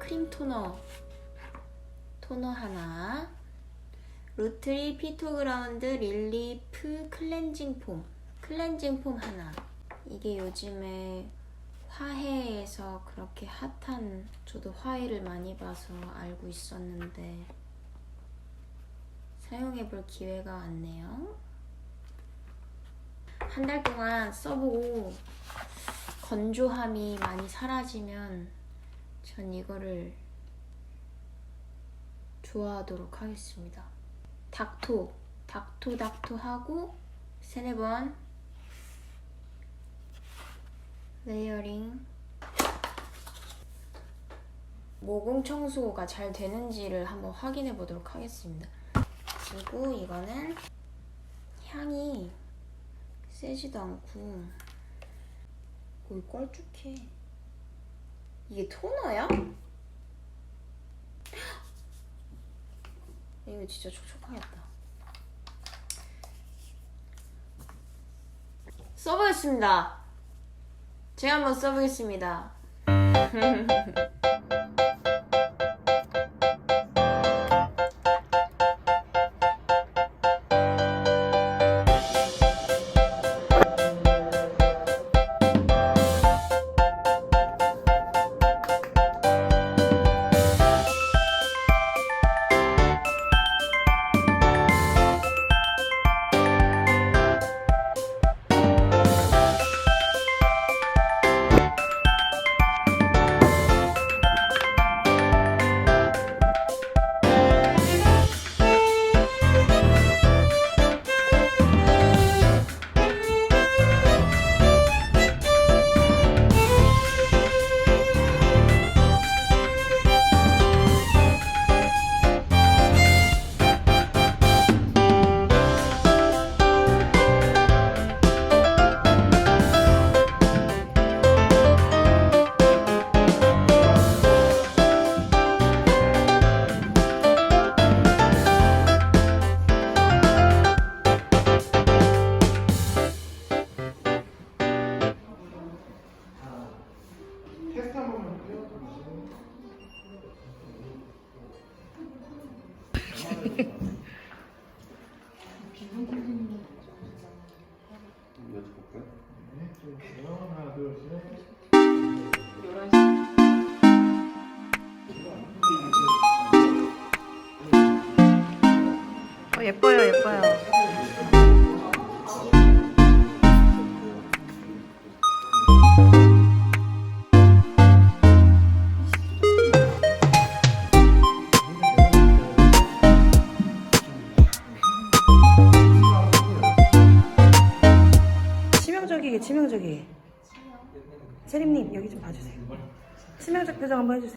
토너. 토너 하나. 루트리 피토그라운드 릴리프 클렌징 폼. 클렌징 폼 하나. 이게 요즘에 화해에서 그렇게 핫한 저도 화해를 많이 봐서 알고 있었는데 사용해 볼 기회가 왔네요. 한 달 동안 써보고 건조함이 많이 사라지면 전 이거를 좋아하도록 하겠습니다. 닥토, 닥토, 닥토 하고 세네 번 레이어링 모공 청소가 잘 되는지를 한번 확인해 보도록 하겠습니다. 그리고 이거는 향이 세지도 않고 거의 껄쭉해. 이게 토너야? 이거 진짜 촉촉하겠다. 써보겠습니다. 제가 한번 써보겠습니다. 예뻐요, 예뻐요. 치명적이게 치명적이게. 세림님 여기 좀 봐주세요. 치명적 표정 한번 해주세요.